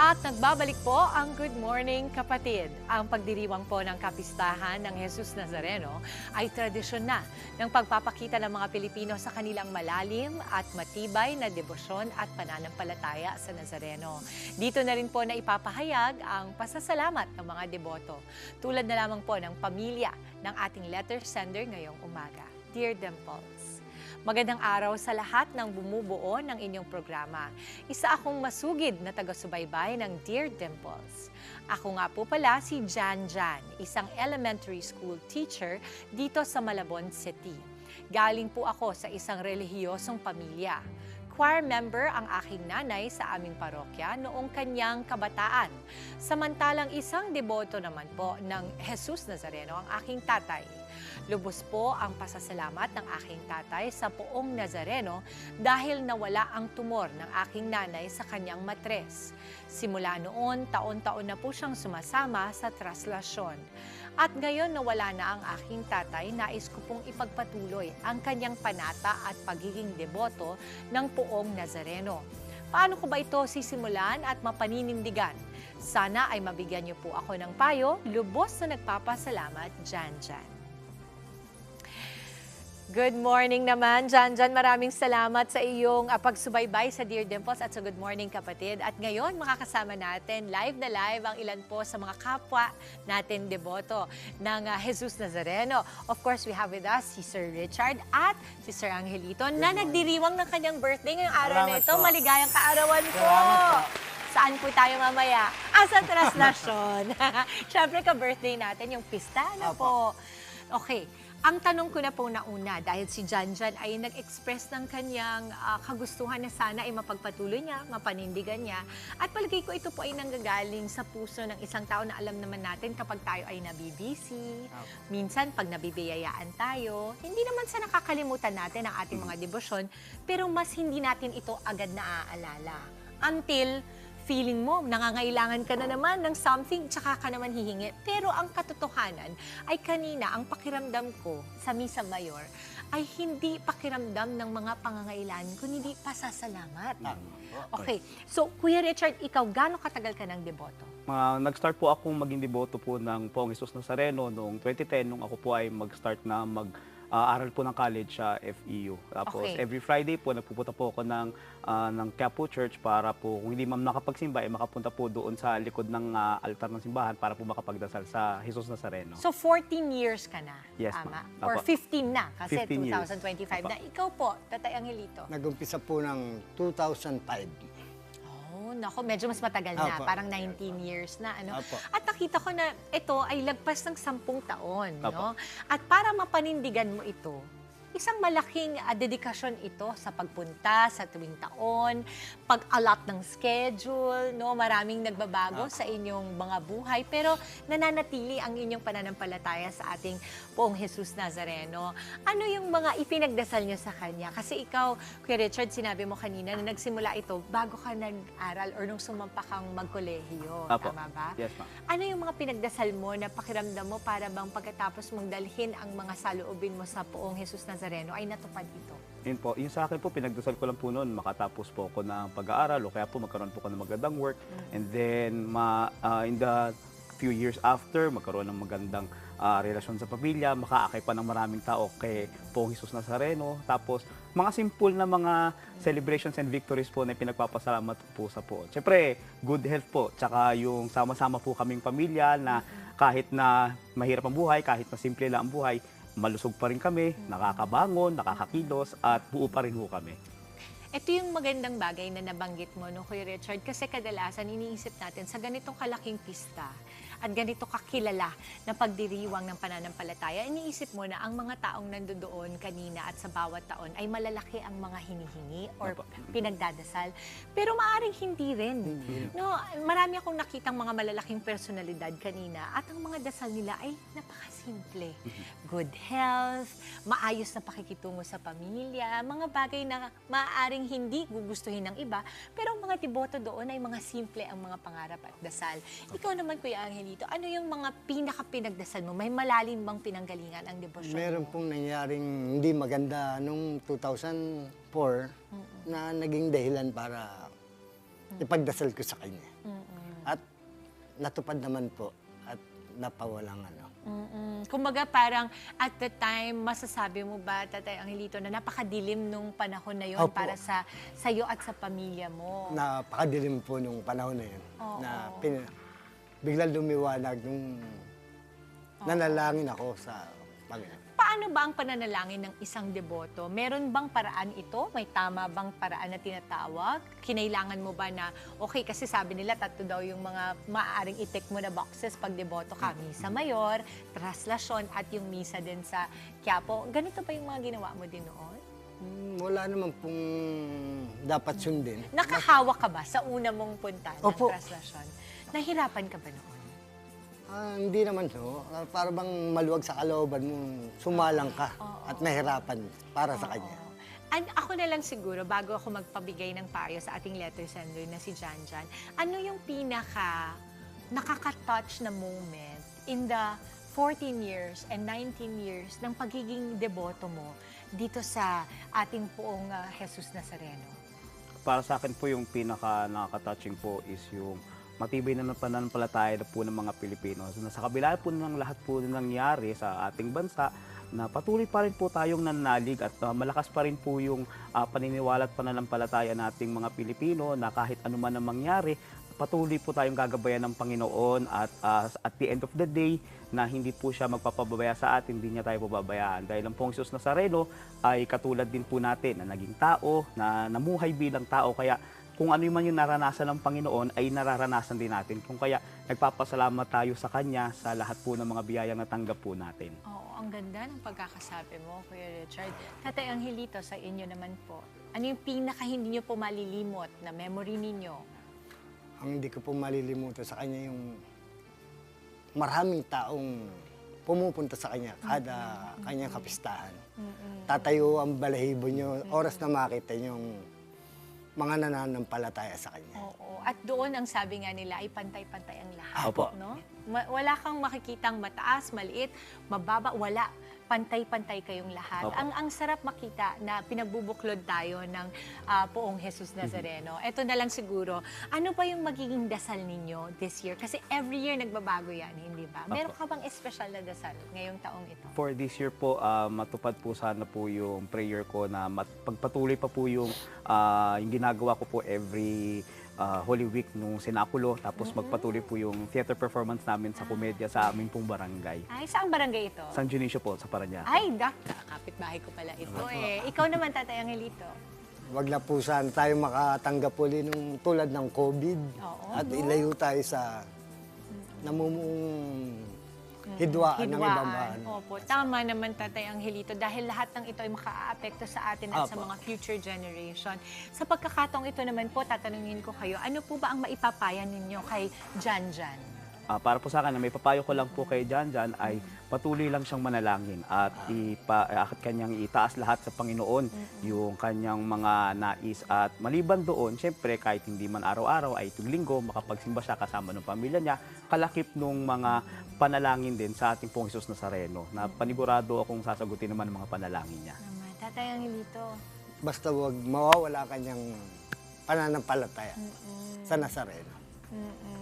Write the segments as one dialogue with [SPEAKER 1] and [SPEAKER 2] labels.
[SPEAKER 1] At nagbabalik po ang Good Morning Kapatid. Ang pagdiriwang po ng kapistahan ng Jesus Nazareno ay tradisyon na ng pagpapakita ng mga Pilipino sa kanilang malalim at matibay na debosyon at pananampalataya sa Nazareno. Dito na rin po na ipapahayag ang pasasalamat ng mga deboto. Tulad na lamang po ng pamilya ng ating letter sender ngayong umaga. Dear Dimples, Magandang araw sa lahat ng bumubuo ng inyong programa. Isa akong masugid na taga-subaybay ng Dear Dimples. Ako nga po pala si Jan Jan, isang elementary school teacher dito sa Malabon City. Galing po ako sa isang relihiyosong pamilya. Choir member ang aking nanay sa aming parokya noong kanyang kabataan. Samantalang isang deboto naman po ng Jesus Nazareno ang aking tatay. Lubos po ang pasasalamat ng aking tatay sa poong Nazareno dahil nawala ang tumor ng aking nanay sa kanyang matres. Simula noon, taon-taon na po siyang sumasama sa traslasyon. At ngayon nawala na ang aking tatay, nais ko pong ipagpatuloy ang kanyang panata at pagiging deboto ng poong Nazareno. Paano ko ba ito sisimulan at mapaninindigan? Sana ay mabigyan niyo po ako ng payo. Lubos na nagpapasalamat, Jan Jan. Good morning naman, Jan Jan. Maraming salamat sa iyong uh, pagsubaybay sa Dear Dimples at sa Good Morning Kapatid. At ngayon, makakasama natin live na live ang ilan po sa mga kapwa natin deboto ng uh, Jesus Nazareno. Of course, we have with us si Sir Richard at si Sir Angelito na nagdiriwang ng kanyang birthday ngayong araw na ito.
[SPEAKER 2] po.
[SPEAKER 1] Maligayang kaarawan po!
[SPEAKER 2] Salamat po.
[SPEAKER 1] Saan po tayo mamaya? Ah, sa traslasyon. Siyempre, ka-birthday natin, yung pista na po. Okay. Ang tanong ko na po nauna, dahil si Jan Jan ay nag-express ng kanyang ah, kagustuhan na sana ay mapagpatuloy niya, mapanindigan niya. At palagay ko ito po ay nanggagaling sa puso ng isang tao na alam naman natin kapag tayo ay nabibisi. Minsan, pag nabibiyayaan tayo, hindi naman sa nakakalimutan natin ang ating mga debosyon, pero mas hindi natin ito agad naaalala. Until feeling mo, nangangailangan ka na naman ng something, tsaka ka naman hihingi. Pero ang katotohanan ay kanina, ang pakiramdam ko sa Misa Mayor ay hindi pakiramdam ng mga pangangailangan, kundi pasasalamat. Okay, so Kuya Richard, ikaw, gaano katagal ka ng deboto?
[SPEAKER 2] Ah, nag-start po akong maging deboto po ng Poong Jesus Nazareno noong 2010 nung ako po ay mag-start na mag ah, aral po ng college sa FEU. Tapos
[SPEAKER 1] Okay.
[SPEAKER 2] every Friday po nagpupunta po ako ng ah, ng Quiapo Church para po kung hindi man nakapagsimba ay makapunta po doon sa likod ng ah, altar ng simbahan para po makapagdasal sa Jesus Nazareno.
[SPEAKER 1] So 14 years ka na,
[SPEAKER 2] Yes,
[SPEAKER 1] tama?
[SPEAKER 2] ma'am.
[SPEAKER 1] Or
[SPEAKER 2] Apo.
[SPEAKER 1] 15 na, kasi
[SPEAKER 2] 15 years.
[SPEAKER 1] 2025 na.
[SPEAKER 2] Apo.
[SPEAKER 1] Ikaw po, Tatay Angelito.
[SPEAKER 3] Nag-umpisa po ng 2005.
[SPEAKER 1] Oh, nako, medyo mas matagal na.
[SPEAKER 3] Apo.
[SPEAKER 1] Parang 19 years na. Ano?
[SPEAKER 3] Apo.
[SPEAKER 1] At nakita ko na ito ay lagpas ng 10 taon. No? At para mapanindigan mo ito, isang malaking ah, dedikasyon ito sa pagpunta sa tuwing taon, pag-allot ng schedule, no? maraming nagbabago sa inyong mga buhay, pero nananatili ang inyong pananampalataya sa ating poong Jesus Nazareno. Ano yung mga ipinagdasal niyo sa Kanya? Kasi ikaw, Kuya Richard, sinabi mo kanina na nagsimula ito bago ka nag-aral or nung sumampa kang magkolehiyo.
[SPEAKER 2] Apo.
[SPEAKER 1] Tama ba?
[SPEAKER 2] Yes, ma'am.
[SPEAKER 1] Ano yung mga pinagdasal mo na pakiramdam mo para bang pagkatapos mong dalhin ang mga saloobin mo sa poong Jesus Nazareno ay natupad ito?
[SPEAKER 2] Yun po, yung sa akin po, pinagdasal ko lang po noon, makatapos po ako ng pag-aaral o kaya po magkaroon po ako ng magandang work. And then, ma, ah, in the few years after, magkaroon ng magandang ah, relasyon sa pamilya, makaakay pa ng maraming tao kay Poong Jesus Nazareno. Tapos, mga simple na mga celebrations and victories po na pinagpapasalamat po sa po. Siyempre, good health po, tsaka yung sama-sama po kaming pamilya na kahit na mahirap ang buhay, kahit na simple lang ang buhay, malusog pa rin kami, nakakabangon, nakakakilos, at buo pa rin po kami.
[SPEAKER 1] Ito yung magandang bagay na nabanggit mo, no, Kuya Richard, kasi kadalasan iniisip natin sa ganitong kalaking pista at ganito kakilala na pagdiriwang ng pananampalataya, iniisip mo na ang mga taong nandoon kanina at sa bawat taon ay malalaki ang mga hinihingi or pinagdadasal. Pero maaring hindi rin. No, marami akong nakitang mga malalaking personalidad kanina at ang mga dasal nila ay napakasimple. Good health, maayos na pakikitungo sa pamilya, mga bagay na maaaring hindi gugustuhin ng iba, pero ang mga deboto doon ay mga simple ang mga pangarap at dasal. Ikaw naman, Kuya Angelito, Angelito, ano yung mga pinaka-pinagdasal mo? May malalim bang pinanggalingan ang debosyon
[SPEAKER 3] Meron
[SPEAKER 1] mo?
[SPEAKER 3] pong nangyaring hindi maganda nung 2004 na naging dahilan para ipagdasal ko sa kanya. At natupad naman po at napawalang ano.
[SPEAKER 1] Mm-mm. Kumbaga parang at the time, masasabi mo ba, Tatay Angelito, na napakadilim nung panahon na yon
[SPEAKER 3] Opo.
[SPEAKER 1] para sa sa'yo at sa pamilya mo?
[SPEAKER 3] Napakadilim po nung panahon na yun.
[SPEAKER 1] Oo.
[SPEAKER 3] Na pin, biglang lumiwanag nung nanalangin ako sa Panginoon.
[SPEAKER 1] Paano ba ang pananalangin ng isang deboto? Meron bang paraan ito? May tama bang paraan na tinatawag? Kinailangan mo ba na, okay, kasi sabi nila, tatlo daw yung mga maaaring itik mo na boxes pag deboto ka. Misa Mayor, Traslasyon, at yung misa din sa Quiapo. Ganito ba yung mga ginawa mo din noon?
[SPEAKER 3] Hmm, Wala naman pong dapat sundin.
[SPEAKER 1] Nakahawa ka ba sa una mong punta ng
[SPEAKER 3] Opo.
[SPEAKER 1] Traslasyon? Nahirapan ka ba noon?
[SPEAKER 3] Ah, hindi naman so. Ah, para bang maluwag sa kalooban mo, sumalang ka at nahirapan para sa kanya.
[SPEAKER 1] Oo. And ako na lang siguro, bago ako magpabigay ng payo sa ating letter sender na si Jan Jan, ano yung pinaka nakaka-touch na moment in the 14 years and 19 years ng pagiging deboto mo dito sa ating poong ah, Jesus Nazareno?
[SPEAKER 2] Para sa akin po yung pinaka nakaka-touching po is yung matibay na pananampalataya na po ng mga Pilipino. So, sa kabila po ng lahat po na nangyari sa ating bansa, na patuloy pa rin po tayong nananalig at uh, malakas pa rin po yung uh, paniniwala at pananampalataya nating mga Pilipino na kahit anuman ang mangyari, patuloy po tayong gagabayan ng Panginoon at uh, at the end of the day na hindi po siya magpapababaya sa atin, hindi niya tayo pababayaan. Dahil ang pong Jesus Nazareno ay katulad din po natin na naging tao, na namuhay bilang tao. Kaya kung ano man yung naranasan ng Panginoon ay nararanasan din natin. Kung kaya nagpapasalamat tayo sa Kanya sa lahat po ng mga biyayang natanggap po natin.
[SPEAKER 1] Oo, ang ganda ng pagkakasabi mo, Kuya Richard. Tatay Angelito, sa inyo naman po, ano yung pinaka hindi nyo po malilimot na memory ninyo?
[SPEAKER 3] Ang hindi ko po malilimutan sa kanya yung maraming taong pumupunta sa kanya kada kanyang kapistahan. Tatayo ang balahibo nyo, oras na makita yung mga nananampalataya sa kanya.
[SPEAKER 1] Oo. At doon ang sabi nga nila ay pantay-pantay ang lahat.
[SPEAKER 2] Opo.
[SPEAKER 1] No? Ma- wala kang makikitang mataas, maliit, mababa, wala. Pantay-pantay kayong lahat.
[SPEAKER 2] Opo.
[SPEAKER 1] Ang ang sarap makita na pinagbubuklod tayo ng ah, poong Jesus Nazareno. Ito na lang siguro, ano ba yung magiging dasal ninyo this year? Kasi every year nagbabago yan, hindi ba? Meron
[SPEAKER 2] Opo.
[SPEAKER 1] ka bang espesyal na dasal ngayong taong ito?
[SPEAKER 2] For this year po, ah, matupad po sana po yung prayer ko na mat- pagpatuloy pa po yung, ah, yung ginagawa ko po every ah, Holy Week nung sinakulo. Tapos magpatuloy po yung theater performance namin sa komedya sa aming pong barangay.
[SPEAKER 1] Ay, saan barangay ito?
[SPEAKER 2] San Dionisio po, sa Parañaque.
[SPEAKER 1] Ay, dak, kapitbahay ko pala ito eh. Ikaw naman, Tatay Angelito.
[SPEAKER 3] Wag na po sana tayo makatanggap uli nung tulad ng COVID.
[SPEAKER 1] Oo,
[SPEAKER 3] at
[SPEAKER 1] no?
[SPEAKER 3] ilayo tayo sa namumuong hidwaan, ng ibang bahan.
[SPEAKER 1] Opo, tama naman Tatay Angelito dahil lahat ng ito ay makaaapekto sa atin at sa mga future generation. Sa pagkakataong ito naman po, tatanungin ko kayo, ano po ba ang maipapayan ninyo kay Jan Jan?
[SPEAKER 2] Ah, para po sa akin, may papayo ko lang po kay Jan Jan ay patuloy lang siyang manalangin at ipa, at kanyang itaas lahat sa Panginoon yung kanyang mga nais at maliban doon, syempre kahit hindi man araw-araw ay tuwing linggo makapagsimba siya kasama ng pamilya niya, kalakip nung mga panalangin din sa ating pong Jesus Nazareno na panigurado akong sasagutin naman ang mga panalangin niya.
[SPEAKER 1] Naman, Tatay Angelito.
[SPEAKER 3] Basta wag mawawala kanyang pananampalataya sa Nazareno.
[SPEAKER 1] Mm-mm.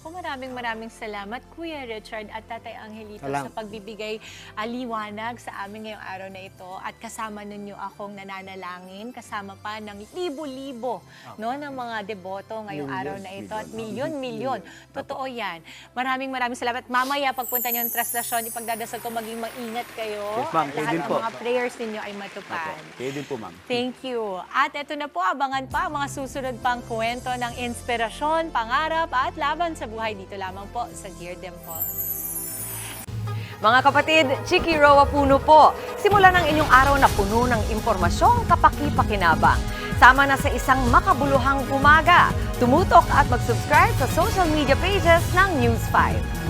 [SPEAKER 1] Naku, maraming maraming salamat Kuya Richard at Tatay Angelito
[SPEAKER 3] Salam.
[SPEAKER 1] sa pagbibigay ah, liwanag sa amin ngayong araw na ito at kasama ninyo akong nananalangin kasama pa ng libo-libo no ng mga deboto ngayong
[SPEAKER 3] Millions,
[SPEAKER 1] araw na ito at
[SPEAKER 2] million.
[SPEAKER 1] milyon-milyon. Totoo 'yan. Maraming maraming salamat. Mamaya pagpunta niyo ng traslasyon, ipagdadasal ko maging maingat kayo
[SPEAKER 2] Yes, ma'am.
[SPEAKER 1] lahat ng
[SPEAKER 2] po.
[SPEAKER 1] mga prayers ninyo ay matupad.
[SPEAKER 2] Opo. Din po, ma'am.
[SPEAKER 1] Thank you. At ito na po, abangan pa ang mga susunod pang kwento ng inspirasyon, pangarap at laban sa buhay dito lamang po sa Dear Dimples.
[SPEAKER 4] Mga kapatid, Chiki Roa Puno po. Simulan ang inyong araw na puno ng impormasyong kapaki-pakinabang. Sama na sa isang makabuluhang umaga. Tumutok at mag-subscribe sa social media pages ng News 5.